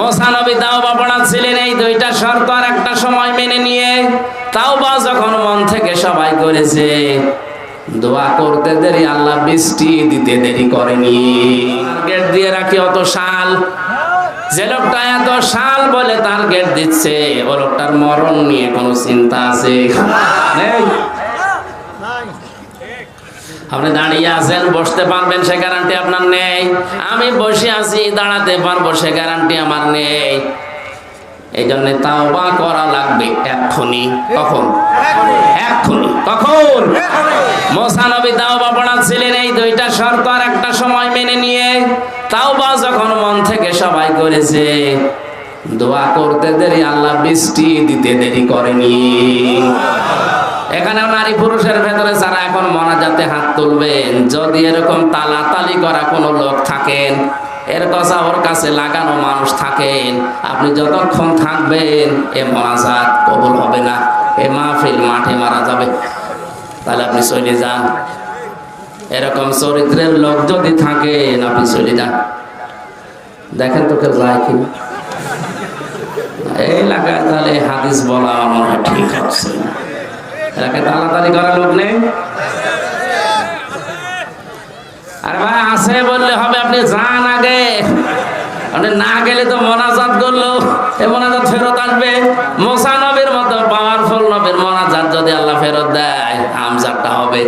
মোসানবী তাও বা পড়াচ্ছিলেন এই দুইটা শর্ত আর একটা সময় মেনে নিয়ে, তাও বা যখন মন থেকে সবাই করেছে, দোয়া করতে দেরি, আল্লাহ বৃষ্টি দিতে দেরি করেনি। গেট দিয়ে রাখি অত শাল যে লোকটা এত শাল বলে তার গেট দিচ্ছে, ও লোকটার মরণ নিয়ে কোনো চিন্তা আছে? আপনি দাঁড়িয়ে আছেন, বসতে পারবেন, সে গ্যারান্টি আপনার নেই। আমি বসে আছি, দাঁড়াতে পারব, সে গ্যারান্টি আমার নেই। এই জন্য তাওবা করা লাগবে এক্ষুনি, কখন? এক্ষুনি, কখন? মোসানবী তাওবা পড়াচ্ছিলেন এই দুইটা শর্ত আর একটা সময় মেনে নিয়ে। তাওবা যখন মন থেকে সবাই করেছে, দোয়া করতে দেরি, আল্লাহ বৃষ্টি দিতে দেরি করেনি। এখানেও নারী পুরুষের ভেতরে যারা এখন মনাজাতে হাত তুলবেন, যদি এরকম তালাতালি করা কোনো লোক থাকেন, এর কথা ওর কাছে লাগানো মানুষ থাকেন, আপনি যতক্ষণ থাকবেন, এ মনাজাত কবুল হবে না, এ মাহফিল মাঠে মারা যাবে। তাহলে আপনি চলে যান। এরকম চরিত্রের লোক যদি থাকেন, আপনি চলে যান। দেখেন তোকে যায় কিনা? এই এলাকায় তাহলে হাদিস বলা আমার ঠিক হচ্ছে না এলাকায় তাড়াতাড়ি করার লোক নেই। আরে ভাই, আছে বললে হবে, আপনি যান আগে। আপনি না গেলে তো মোনাজাত করল। এ মোনাজাত ফেরত আসবে। মোসা নবীর মতো পাওয়ারফুল নবীর মোনাজাত যদি আল্লাহ ফেরত দেয়, আমজাদটা হবে।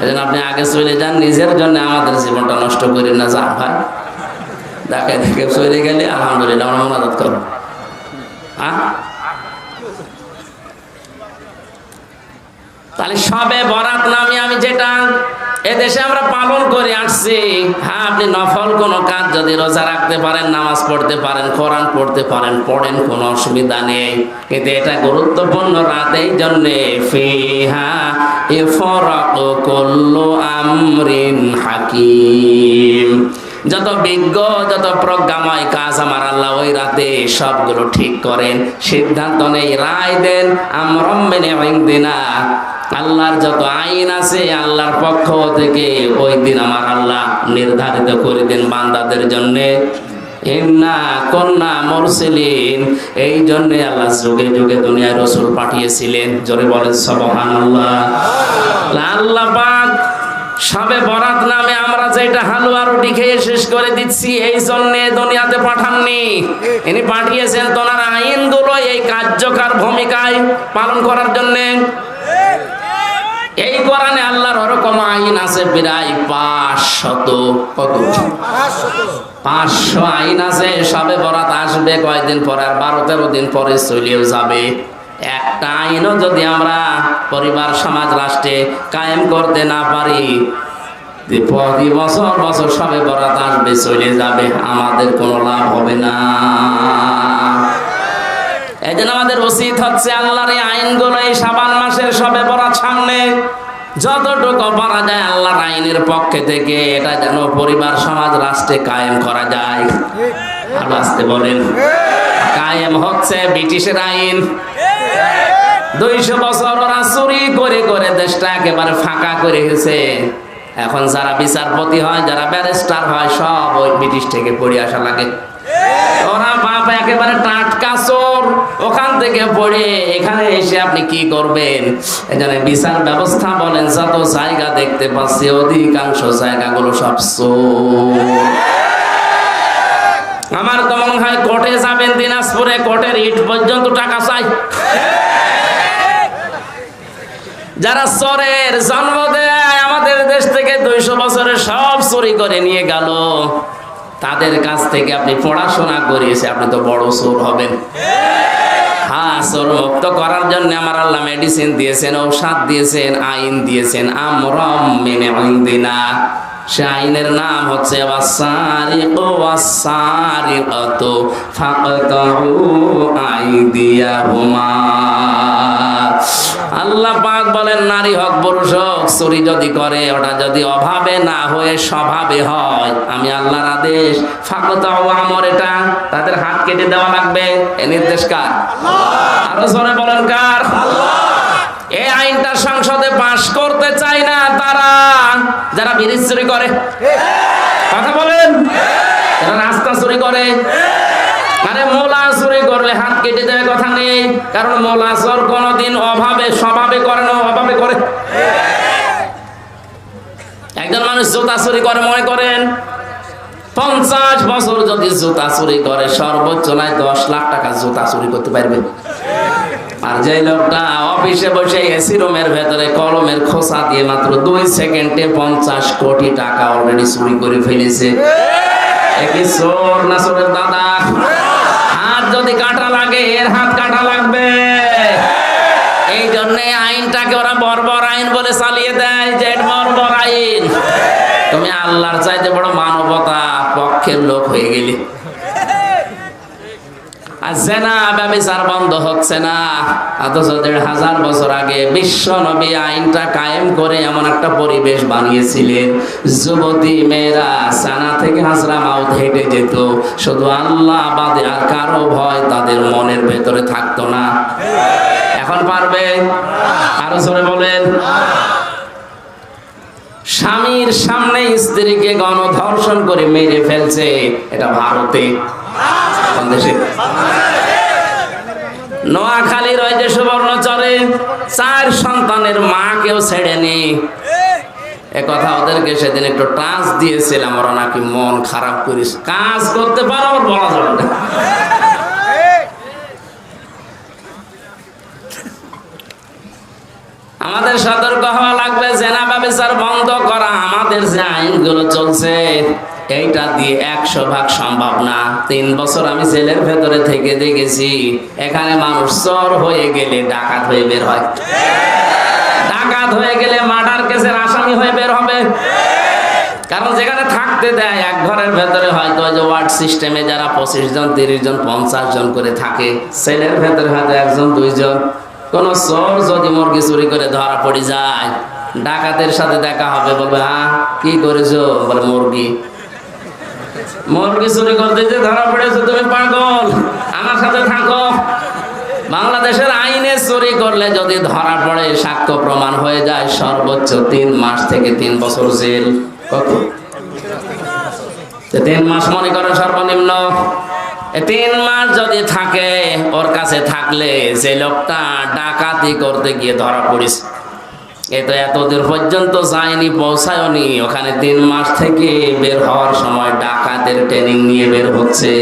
এই জন্য আপনি আগে চলে যান, নিজের জন্য আমাদের জীবনটা নষ্ট করি না, যান ভাই। দেখে দেখে চলে গেলে আলহামদুলিল্লাহ, আমরা মোনাজাত করব। হ্যাঁ? তাহলে সবে বরাত নামে আমি যেটা এদেশে আমরা পালন করে আসছি। হ্যাঁ আপনি নফল কোনো কাজ যদি রোজা রাখতে পারেন, নামাজ পড়তে পারেন, কোরআন পড়তে পারেন, পড়েন, কোনো অসুবিধা নেই। কিন্তু এটা গুরুত্বপূর্ণ রাত এই জন্যে। ফিহা আমরিন হাকিম। যত বিজ্ঞ, যত প্রজ্ঞাময় কাজ আমার আল্লাহ ওই রাতে সবগুলো ঠিক করেন। সিদ্ধান্ত নেই, রায় দেন, আমরম মেনে দিনা আল্লাহর যত আইন আছে, আল্লাহর পক্ষ থেকে ওই দিন আমার আল্লাহ নির্ধারিত করে দেন বান্দাদের জন্যে। ইন্না কন্যা মরসিলিন। এই জন্যে আল্লাহ যুগে যুগে দুনিয়ায় রসুল পাঠিয়েছিলেন। জোরে বলেন সবহান আল্লাহ আল্লাহ পাক সবে বরাত নামে আমরা যেটা হালুয়া রুটি খেয়ে শেষ করে দিচ্ছি, এই জন্য দুনিয়াতে পাঠাননি। ইনি পাঠিয়েছেন তোনার আইনগুলো এই কার্যকর ভূমিকায় পালন করার জন্য। এই কোরআনে আল্লাহর ওরকম আইন আছে প্রায় পাঁচশত কত? পাঁচশো আইন আছে, সবে বরাত আসবে কয়েকদিন পরে? আর বারো তেরো দিন পরে চলেও যাবে। একটা আইনও যদি আমরা পরিবার, সমাজ, রাষ্ট্রে কায়েম করতে না পারি প্রতি বছর বছর সবে বরাত আসবে, চলে যাবে। আমাদের কোনো লাভ হবে না। এই জন্য আমাদের উচিত হচ্ছে আল্লাহর এই আইনগুলো এই সাবান মাসের সবে বরাত সামনে যতটুকু পারা যায় আল্লাহর আইনের পক্ষে থেকে এটা যেন পরিবার সমাজ রাষ্ট্রে কায়েম করা যায়। আরও আসতে বলেন। কায়েম হচ্ছে ব্রিটিশের আইন। দুইশো বছর ওরা চুরি করে করে দেশটা একেবারে ফাঁকা করে গেছে এখন যারা বিচারপতি হয়, যারা ব্যারিস্টার হয়, সব ওই ব্রিটিশ থেকে পড়ে আসা লাগে। ওরা একেবারে টাটকা চোর। ওখান থেকে পড়ে এখানে এসে আপনি কি করবেন? এখানে বিচার ব্যবস্থা বলেন, যত জায়গা দেখতে পাচ্ছি, অধিকাংশ জায়গাগুলো সব চোর। আমার তো মনে হয় কোর্টে যাবেন, দিনাজপুরে কোর্টের ইট পর্যন্ত টাকা চাই। যারা চোরের জন্ম দেয়, আমাদের দেশ থেকে দুইশো বছরের সব চুরি করে নিয়ে গেল। তাদের কাছ থেকে আপনি পড়াশোনা করিয়েছে, আপনি তো বড় চোর হবেন। হ্যাঁ করার জন্য আমার আল্লাহ মেডিসিন দিয়েছেন, ঔষধ দিয়েছেন, আইন দিয়েছেন। আমরম মেনে দিনা সে আইনের নাম হচ্ছে আইদিয়াহুমা। আল্লাহ পাক বলেন নারী হোক পুরুষ হোক চুরি যদি করে ওটা যদি অভাবে না হয়ে স্বভাবে হয় আমি আল্লাহর আদেশ আমর এটা তাদের হাত কেটে দেওয়া লাগবে। এ নির্দেশ কার? আরও জোরে বলেন কার? এই আইনটা সংসদে পাশ করতে চায় না তারা যারা বিরিজ চুরি করে। কথা বলেন? যারা রাস্তা চুরি করে। করলে হাত কেটে দেওয়ার কথা নেই, কারণ মোলা চোর কোনোদিন অভাবে, স্বভাবে করে না, অভাবে করে। একজন মানুষ জুতা চুরি করে, মনে করেন, পঞ্চাশ বছর যদি জুতা চুরি করে, সর্বোচ্চ নয়, দশ লাখ টাকা জুতা চুরি করতে পারবে। আর যে লোকটা অফিসে বসে এসি রুমের ভেতরে কলমের খোসা দিয়ে মাত্র দুই সেকেন্ডে পঞ্চাশ কোটি টাকা অলরেডি চুরি করে ফেলেছে। দাদা? আল্লাহর চাইতে বড় মানবতা পক্ষের লোক হয়ে গেলি। পরিবেশ বানিয়েছিলেন। যুবতী মেয়েরা সানা থেকে হাজরা মাউথ হেঁটে যেত। শুধু আল্লাহ বাদে আর কারও ভয় তাদের মনের ভেতরে থাকতো না। এখন পারবে? আরও জোরে বলেন। স্বামীর সামনে স্ত্রীকে গণধর্ষণ করে মেরে ফেলছে। এটা ভারতে। নোয়াখালীর ওই চার সন্তানের মা কেউ ছেড়েনি ওদেরকে সেদিন একটু টাচ দিয়েছিলাম, ওরা নাকি মন খারাপ করিস কাজ করতে পারো বলা যাবে না। আমাদের সতর্ক হওয়া লাগবে বন্ধ করা আমাদের যে আইনগুলো চলছে, এইটা দিয়ে একশো ভাগ সম্ভব না। তিন বছর আমি জেলের ভেতরে থেকে দেখেছি, এখানে মানুষ চোর হয়ে গেলে ডাকাত হয়ে বের হয়। ডাকাত হয়ে গেলে মার্ডার কেসের আসামি হয়ে বের হবে। কারণ যেখানে থাকতে দেয়, এক ঘরের ভেতরে হয়তো যে ওয়ার্ড সিস্টেমে যারা পঁচিশ জন, তিরিশ জন, পঞ্চাশ জন করে থাকে, সেলের ভেতরে হয়তো একজন, দুইজন। কোন চোর যদি মুরগি চুরি করে ধরা পড়ে যায় ডাকাতের সাথে দেখা হবে, বলবে হ্যাঁ কি করেছ? বলে, মুরগি। মুরগি চুরি করতে যে ধরা পড়েছো, তুমি পাগল। আমার সাথে থাকো। বাংলাদেশের আইনে চুরি করলে যদি ধরা পড়ে, সাক্ষ্য প্রমাণ হয়ে যায়, সর্বোচ্চ তিন মাস থেকে তিন বছর জেল। কত? তিন মাস মনে করেন সর্বনিম্ন। তিন মাস যদি থাকে, ওর কাছে থাকলে যে লোকটা ডাকাতি করতে গিয়ে ধরা পড়িস এ তো এতদূর পর্যন্ত যায়নি, পৌঁছায়নি। ওখানে তিন মাস থেকে বের হওয়ার সময় ডাকাতের ট্রেনিং নিয়ে বের হচ্ছে।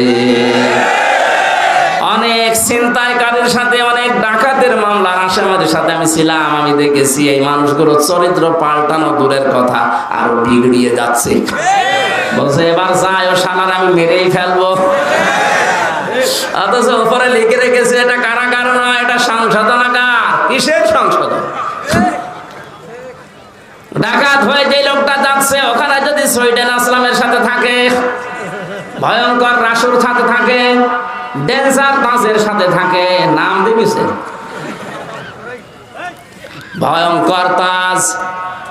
অনেক ছিনতাইকারীর সাথে, অনেক ডাকাতের মামলা আসামিদের সাথে আমি ছিলাম, আমি দেখেছি এই মানুষগুলোর চরিত্র পাল্টানো দূরের কথা, আরও বিগড়িয়ে যাচ্ছে। বলছে, এবার যাই, ও শালার, আমি মেরেই ফেলব। অথচ উপরে লিখে রেখেছে, এটা কারাগার নয়, এটা সংশোধনাগার। কিসের সংশোধন? ডাকাত হয়ে যে লোকটা যাচ্ছে, ওখানে যদি সুইডেন আসলামের সাথে থাকে, ভয়ঙ্কর রাসুর সাথে থাকে ডেন্সার দাসের সাথে থাকে, নাম দিবিছে ভয়ঙ্কর Taj,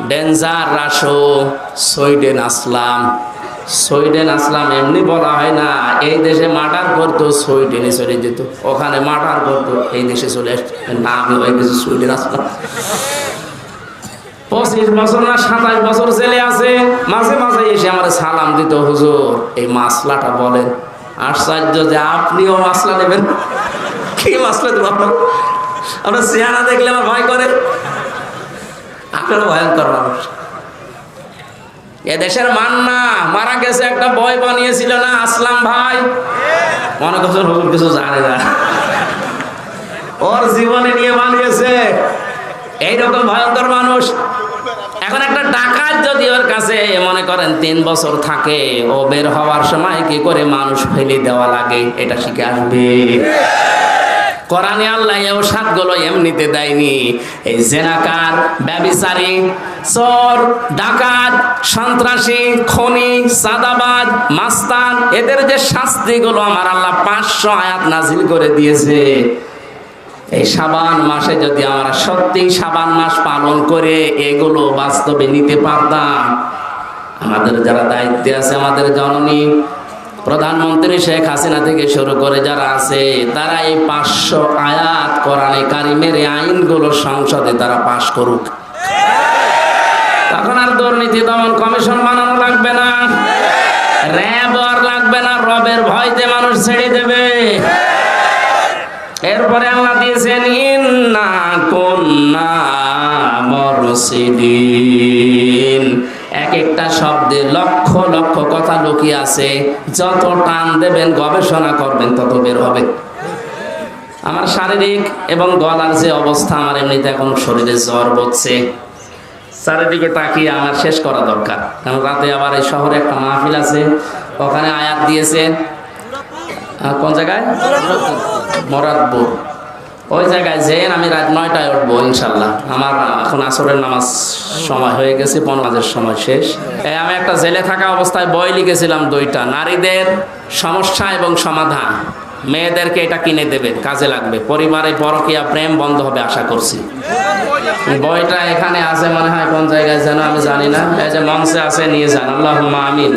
danger Rasu Sweden Aslam. Sweden Aslam এমনি বলা হয় না, এই দেশে মার্ডার করতো, সুইডেনে চলে যেত। ওখানে মার্ডার করতো, এই দেশে চলে আসতো নাম হয়ে গেছে সুইডেন আসলাম। পঁচিশ বছর না সাতাশ বছর ছেলে আছে, মাঝে মাঝে এসে আমার সালাম দিত, হুজুর, এই মাসলাটা বলেন। আশ্চর্য যে আপনিও মাসলা নেবেন। কি মাসলা দেবো আপনার? আপনার চেহারা দেখলে আমার ভয় করে। আপনারা ভয়ঙ্কর মানুষ। এ দেশের মান্না মারা গেছে একটা বই বানিয়েছিল না, আসলাম ভাই। মনে করছেন হুজুর কিছু জানে না। ওর জীবনে নিয়ে বানিয়েছে। এইরকম ভয়ঙ্কর মানুষ। এখন একটা ডাকাত যদি ওর কাছে মনে করেন তিন বছর থাকে, ও বের হওয়ার সময় কি করে মানুষ ফেলে দেওয়া লাগে? এটা শিখে আসবে। এমনিতে দেয়নি। এই জেনাকার ডাকাত, সন্ত্রাসী সাদাবাদ এদের যে শাস্তিগুলো আমার আল্লাহ পাঁচশো আয়াত নাজিল করে দিয়েছে। এই সাবান মাসে যদি আমরা সত্যি সাবান মাস পালন করে এগুলো বাস্তবে নিতে পারতাম, আমাদের যারা দায়িত্বে আছে, আমাদের জননী প্রধানমন্ত্রী শেখ হাসিনা থেকে শুরু করে যারা আছে, তারা এই পাঁচশো আয়াত কোরআনে কারিমের আইনগুলো সংসদে তারা পাশ করুক। তখন আর দুর্নীতি দমন কমিশন বানানো লাগবে না। র্যাব আর লাগবে না, রবের ভয়তে মানুষ ছেড়ে দেবে। এরপরে আল্লাহ দিয়েছেন, ইন্না কুন্না এক একটা শব্দে লক্ষ লক্ষ কথা লুকিয়ে আছে, যত টান দেবেন, গবেষণা করবেন, তত বের হবে। আমার শারীরিক এবং গলার যে অবস্থা, আমার এমনিতে এখন শরীরে জ্বর বচ্ছে চারিদিকে তাকিয়ে আমার শেষ করা দরকার। কারণ রাতে আবার এই শহরে একটা মাহফিল আছে, ওখানে আয়াত দিয়েছে। কোন জায়গায়? মরাদপুর ওই জায়গায় যেন আমি রাত নয়টায় উঠবো, ইনশাল্লাহ। আমার, এখন আসরের নামাজ সময় হয়ে গেছে পনেরোজের সময় শেষ। আমি একটা জেলে থাকা অবস্থায় বই লিখেছিলাম দুইটা, নারীদের সমস্যা এবং সমাধান। মেয়েদেরকে এটা কিনে দেবে, কাজে লাগবে। পরিবারে পরকিয়া প্রেম বন্ধ হবে, আশা করছি। বইটা এখানে আছে, মনে হয় কোন জায়গায় যেন, আমি জানি না। এই যে মঞ্চে আছে, নিয়ে যান। আল্লাহ আমিন।